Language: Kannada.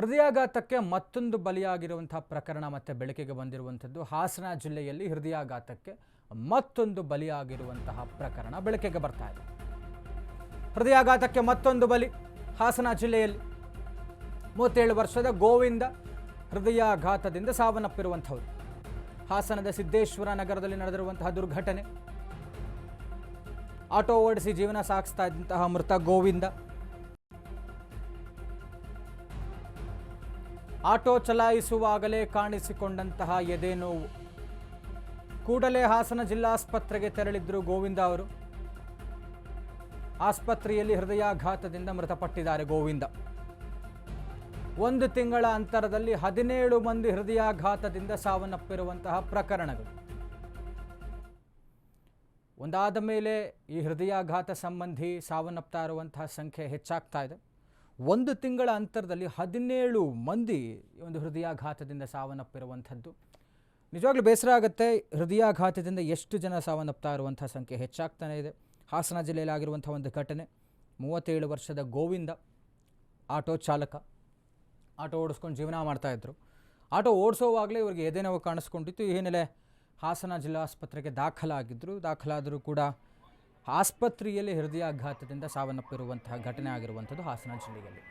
ಹೃದಯಾಘಾತಕ್ಕೆ ಮತ್ತೊಂದು ಬಲಿಯಾಗಿರುವಂತಹ ಪ್ರಕರಣ ಮತ್ತೆ ಬೆಳಕಿಗೆ ಬಂದಿರುವಂಥದ್ದು. ಹಾಸನ ಜಿಲ್ಲೆಯಲ್ಲಿ ಹೃದಯಾಘಾತಕ್ಕೆ ಮತ್ತೊಂದು ಬಲಿಯಾಗಿರುವಂತಹ ಪ್ರಕರಣ ಬೆಳಕಿಗೆ ಬರ್ತಾ ಇದೆ. ಹೃದಯಾಘಾತಕ್ಕೆ ಮತ್ತೊಂದು ಬಲಿ ಹಾಸನ ಜಿಲ್ಲೆಯಲ್ಲಿ. ಮೂವತ್ತೇಳು ವರ್ಷದ ಗೋವಿಂದ ಹೃದಯಾಘಾತದಿಂದ ಸಾವನ್ನಪ್ಪಿರುವಂಥವ್ರು. ಹಾಸನದ ಸಿದ್ದೇಶ್ವರ ನಗರದಲ್ಲಿ ನಡೆದಿರುವಂತಹ ದುರ್ಘಟನೆ. ಆಟೋ ಓಡಿಸಿ ಜೀವನ ಸಾಗಿಸ್ತಾ ಇದ್ದಂತಹ ಮೃತ ಗೋವಿಂದ ಆಟೋ ಚಲಾಯಿಸುವಾಗಲೇ ಕಾಣಿಸಿಕೊಂಡಂತಹ ಎದೆ ನೋವು ಕೂಡಲೇ ಹಾಸನ ಜಿಲ್ಲಾಸ್ಪತ್ರೆಗೆ ತೆರಳಿದ್ರು ಗೋವಿಂದ ಅವರು. ಆಸ್ಪತ್ರೆಯಲ್ಲಿ ಹೃದಯಾಘಾತದಿಂದ ಮೃತಪಟ್ಟಿದ್ದಾರೆ ಗೋವಿಂದ. ಒಂದು ತಿಂಗಳ ಅಂತರದಲ್ಲಿ ಹದಿನೇಳು ಮಂದಿ ಹೃದಯಾಘಾತದಿಂದ ಸಾವನ್ನಪ್ಪಿರುವಂತಹ ಪ್ರಕರಣಗಳು. ಒಂದಾದ ಮೇಲೆ ಈ ಹೃದಯಾಘಾತ ಸಂಬಂಧಿ ಸಾವನ್ನಪ್ತಾ ಇರುವಂತಹ ಸಂಖ್ಯೆ ಹೆಚ್ಚಾಗ್ತಾ ಇದೆ. ಒಂದು ತಿಂಗಳ ಅಂತರದಲ್ಲಿ ಹದಿನೇಳು ಮಂದಿ ಒಂದು ಹೃದಯಾಘಾತದಿಂದ ಸಾವನ್ನಪ್ಪಿರುವಂಥದ್ದು. ನಿಜವಾಗ್ಲೂ ಬೇಸರ ಆಗುತ್ತೆ, ಹೃದಯಾಘಾತದಿಂದ ಎಷ್ಟು ಜನ ಸಾವನ್ನಪ್ತಾ ಇರುವಂಥ ಸಂಖ್ಯೆ ಹೆಚ್ಚಾಗ್ತಾನೆ ಇದೆ. ಹಾಸನ ಜಿಲ್ಲೆಯಲ್ಲಿ ಆಗಿರುವಂಥ ಒಂದು ಘಟನೆ, ಮೂವತ್ತೇಳು ವರ್ಷದ ಗೋವಿಂದ, ಆಟೋ ಚಾಲಕ, ಆಟೋ ಓಡಿಸ್ಕೊಂಡು ಜೀವನ ಮಾಡ್ತಾಯಿದ್ರು ಆಟೋ ಓಡಿಸೋವಾಗಲೇ ಇವರಿಗೆ ಎದೆ ನೋವು ಕಾಣಿಸ್ಕೊಂಡಿತ್ತು. ಈ ಹಿನ್ನೆಲೆ ಹಾಸನ ಜಿಲ್ಲಾಸ್ಪತ್ರೆಗೆ ದಾಖಲಾಗಿದ್ದರು ದಾಖಲಾದರೂ ಕೂಡ ಆಸ್ಪತ್ರೆಯಲ್ಲಿ ಹೃದಯಾಘಾತದಿಂದ ಸಾವನ್ನಪ್ಪಿರುವಂತಹ ಘಟನೆ ಆಗಿರುವಂಥದ್ದು ಹಾಸನ ಜಿಲ್ಲೆಯಲ್ಲಿ.